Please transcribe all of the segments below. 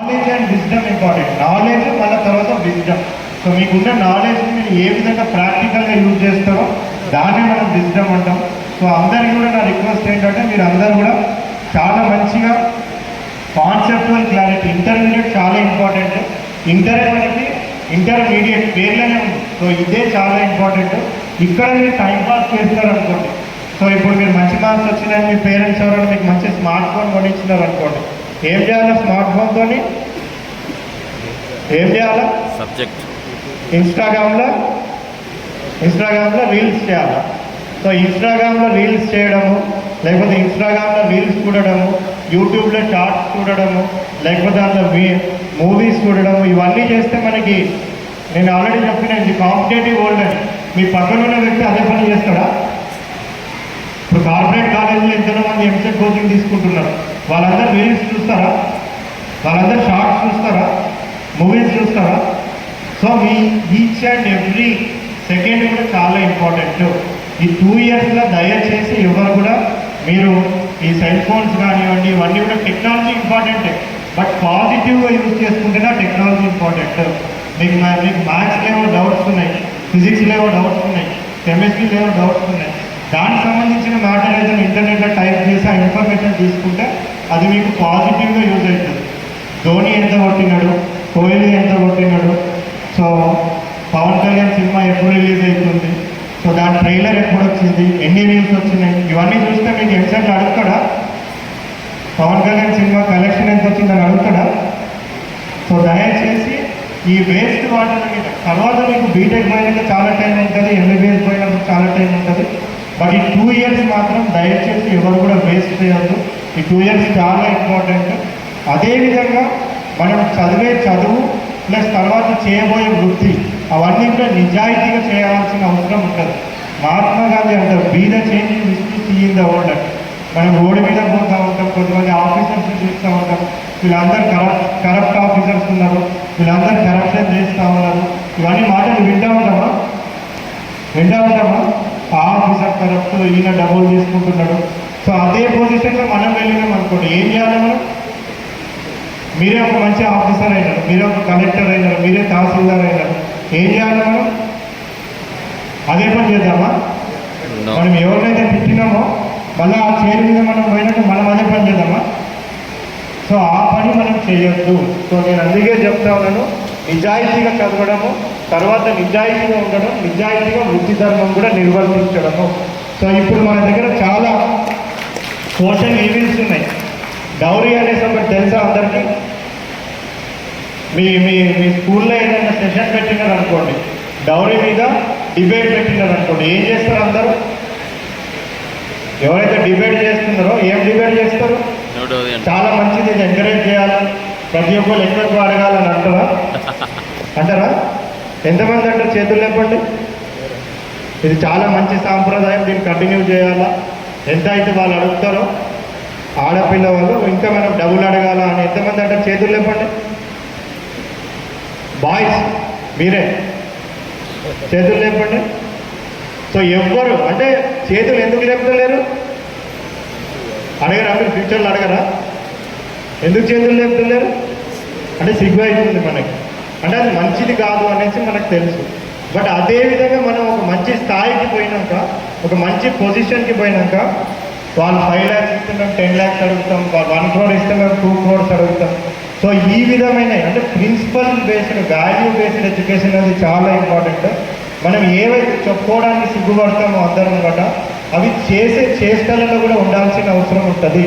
Knowledge and wisdom important knowledge మళ్ళీ తర్వాత wisdom so మీకున్న నాలెడ్జ్ మీరు ఏ విధంగా ప్రాక్టికల్గా యూజ్ చేస్తారో దాన్ని మనం విజ్డమ్ అంటాం. సో అందరికీ కూడా నా రిక్వెస్ట్ ఏంటంటే మీరు అందరూ కూడా చాలా మంచిగా కాన్సెప్చువల్ క్లారిటీ ఇంటర్మీడియట్ చాలా ఇంపార్టెంట్ ఇంటర్ అనేది ఇంటర్మీడియట్ పేర్లోనే ఉంది. సో ఇదే చాలా ఇంపార్టెంట్ ఇక్కడ మీరు టైం పాస్ చేస్తారు అనుకోండి సో ఇప్పుడు మీరు మంచి మార్క్స్ వచ్చినాయని మీ పేరెంట్స్ ఎవరైనా మీకు మంచి స్మార్ట్ ఫోన్ కొనిచ్చినారు అనుకోండి ఏం చేయాలి స్మార్ట్ ఫోన్తో ఏం చేయాలా? సబ్జెక్ట్ ఇన్స్టాగ్రామ్లో ఇన్స్టాగ్రామ్లో రీల్స్ చేయాలి? సో ఇన్స్టాగ్రామ్లో రీల్స్ చేయడము లేకపోతే ఇన్స్టాగ్రామ్లో రీల్స్ చూడడము యూట్యూబ్లో షార్ట్స్ చూడడము లేకపోతే అందులో మూవీస్ చూడడము ఇవన్నీ చేస్తే మనకి నేను ఆల్రెడీ చెప్పిన ఇది కాంపిటేటివ్ వరల్డ్ అని మీ పక్కన ఉన్న వ్యక్తి అదే పని చేస్తాడా? ఇప్పుడు కార్పొరేట్ కాలేజీలో ఎంతో మంది ఎంసెట్ కోచింగ్ తీసుకుంటున్నారు. వాళ్ళందరూ రీల్స్ చూస్తారా? వాళ్ళందరూ షార్ట్స్ చూస్తారా? మూవీస్ చూస్తారా? సో మీ ఈచ్ అండ్ ఎవ్రీ సెకండ్ కూడా చాలా ఇంపార్టెంట్. ఈ టూ ఇయర్స్లో దయచేసి ఎవరు కూడా మీరు ఈ సెల్ ఫోన్స్ కానివ్వండి ఇవన్నీ కూడా టెక్నాలజీ ఇంపార్టెంటే. బట్ పాజిటివ్గా యూజ్ చేసుకుంటేనే టెక్నాలజీ ఇంపార్టెంట్. మీకు మీకు మ్యాథ్స్ ఏమో డౌట్స్ ఉన్నాయి. ఫిజిక్స్ లేవో డౌట్స్ ఉన్నాయి. కెమిస్ట్రీ లేవో డౌట్స్ ఉన్నాయి. దానికి సంబంధించిన మ్యాటర్ ఏదైనా ఇంటర్నెట్లో టైప్ చేసి ఆ ఇన్ఫర్మేషన్ తీసుకుంటే అది మీకు పాజిటివ్గా యూజ్ అవుతుంది. ధోని ఎంత కొట్టినాడు? కోహ్లీ ఎంత కొట్టినాడు? సో పవన్ కళ్యాణ్ సినిమా ఎప్పుడు రిలీజ్ అవుతుంది? సో దాని ట్రైలర్ ఎప్పుడు వచ్చింది? ఎన్ని వ్యూస్ వచ్చినాయి? ఇవన్నీ చూస్తే మీకు ఎంసెట్ అడుగుతాడా? పవన్ కళ్యాణ్ సినిమా కలెక్షన్ ఎంత వచ్చిందని అడుగుతాడా? సో దయచేసి ఈ వేస్ట్ వాటర్ మీద తర్వాత మీకు బీటెక్ పోయినాక చాలా టైం ఉంటుంది ఎంబీబీఎస్ పోయినాక చాలా టైం ఉంటుంది. బట్ ఈ టూ ఇయర్స్ మాత్రం దయచేసి ఎవరు కూడా వేస్ట్ చేయొద్దు. ఈ టూ ఇయర్స్ చాలా ఇంపార్టెంట్ అదేవిధంగా మనం చదివే చదువు ప్లస్ తర్వాత చేయబోయే వృత్తి అవన్నీ కూడా నిజాయితీగా చేయాల్సిన అవసరం ఉంటుంది మహాత్మా గాంధీ అంటారు be the change wish to seeing the మనం రోడ్డు మీద పోతూ ఉంటాం కొంతమంది ఆఫీసర్స్ చూస్తూ ఉంటాం. వీళ్ళందరూ కరప్ట్ కరప్ట్ ఆఫీసర్స్ ఉన్నారు. వీళ్ళందరూ కరప్షన్ చేస్తూ ఉన్నారు. ఇవన్నీ మాటలు వింటూ ఉంటామా? వింటూ ఉంటామా? ఆఫీసర్ కరప్ట్ ఈయన డబ్బులు తీసుకుంటున్నాడు. సో అదే పొజిషన్లో మనం వెళ్ళినాం అనుకోండి. ఏం చేయాలి మనం? మీరే ఒక మంచి ఆఫీసర్ అయినారు. మీరే ఒక కలెక్టర్ అయినారు. మీరే తహసీల్దార్ అయినారు. ఏం చేయాలి మనం? అదే పని చేద్దామా. మనం ఎవరినైతే తిట్టినామో మళ్ళీ ఆ చైర్ మీద మనం పోయినట్టు మనం అదే పని చేద్దామా? సో ఆ పని మనం చేయొద్దు. సో నేను అందుకే చెప్తా ఉన్నాను నిజాయితీగా చదవడము తర్వాత నిజాయితీగా ఉండడం నిజాయితీగా వృత్తి ధర్మం కూడా నిర్వర్తించడము. సో ఇప్పుడు మన దగ్గర చాలా సోషల్ ఈవెంట్స్ ఉన్నాయి. డౌరీ అనేసి ఒకటి తెలుసా అందరికీ? మీ మీ మీ స్కూల్లో ఏదైనా సెషన్ పెట్టినారు అనుకోండి డౌరీ మీద డిబేట్ పెట్టినారు అనుకోండి ఏం చేస్తారు అందరూ? ఎవరైతే డిబేట్ చేస్తున్నారో ఏం డిబేట్ చేస్తారు నూట ఉదయం చాలా మంచిది ఇది ఎంకరేజ్ చేయాలి. ప్రతి ఒక్కరు ఎక్కువ అడగాలని అంటారా అంటారా? ఎంతమంది అంటారు చేతులు లేపండి? ఇది చాలా మంచి సాంప్రదాయం దీన్ని కంటిన్యూ చేయాలా? ఎంత అయితే వాళ్ళు అడుగుతారో ఆడపిల్ల వాళ్ళు ఇంకా మనం డబ్బులు అడగాల అని ఎంతమంది అంటారు చేతులు లేపండి? బాయ్స్ మీరే. చేతులు లేపండి. సో ఎవ్వరు అంటే చేతులు ఎందుకు లేపుతలేరు? అడగరా మీరు ఫ్యూచర్లో అడగరా? ఎందుకు చేతులు లేపుతున్నారు? అంటే సిగ్గు అవుతుంది మనకి. అంటే అది మంచిది కాదు అనేసి మనకు తెలుసు. బట్ అదేవిధంగా మనం ఒక మంచి స్థాయికి పోయినాక ఒక మంచి పొజిషన్కి పోయినాక వాళ్ళు ఫైవ్ ల్యాక్స్ ఇస్తున్నాం టెన్ ల్యాక్స్ అడుగుతాం వాళ్ళు వన్ క్రోర్ ఇస్తున్నాం టూ క్రోర్స్ అడుగుతాం. సో ఈ విధమైన అంటే principle based value based education అనేది చాలా ఇంపార్టెంట్ మనం ఏవైతే చెప్పుకోవడానికి సిగ్గుపడతామో అందరం కూడా అవి చేసే చేష్టలలో కూడా ఉండాల్సిన అవసరం ఉంటుంది.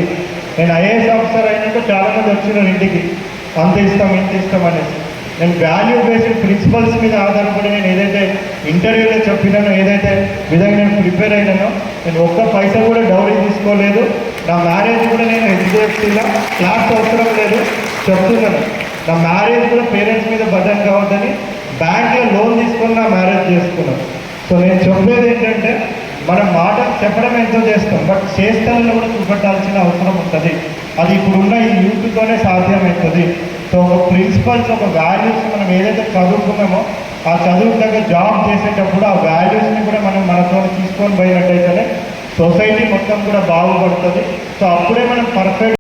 నేను ఐఏఎస్ ఆఫీసర్ అయినాక చాలామంది వచ్చినారు ఇంటికి. అంత ఇస్తాం ఇంత ఇస్తాం అనేసి. నేను వాల్యూ బేస్డ్ ప్రిన్సిపల్స్ మీద ఆధారపడి నేను ఏదైతే ఇంటర్వ్యూలో చెప్పినానో ఏదైతే విధంగా నేను ప్రిపేర్ అయినానో నేను ఒక్క పైసా కూడా డౌరీ తీసుకోలేదు. నా మ్యారేజ్ కూడా నేను హెచ్డిఎఫ్సీలో క్లాస్ అవసరం లేదు చెప్తున్నాను. నా మ్యారేజ్ కూడా పేరెంట్స్ మీద బటన్ కావద్దని బ్యాంక్లో లోన్ తీసుకొని నా మ్యారేజ్ చేసుకున్నాను. సో నేను చెప్పేది ఏంటంటే మనం చెప్పడం ఎంతో చేస్తాం. బట్ చేస్తానని కూడా చూపెట్టాల్సిన అవసరం ఉంటుంది. అది ఇప్పుడున్న ఈ యూత్తోనే సాధ్యమవుతుంది. సో ఒక ప్రిన్సిపల్స్ ఒక వాల్యూస్ మనం ఏదైతే చదువుకున్నామో ఆ చదువు దగ్గర జాబ్ చేసేటప్పుడు ఆ వాల్యూస్ని కూడా మనం మనతో తీసుకొని పోయినట్టయితేనే సొసైటీ మొత్తం కూడా బాగుపడుతుంది. సో అప్పుడే మనం పర్ఫెక్ట్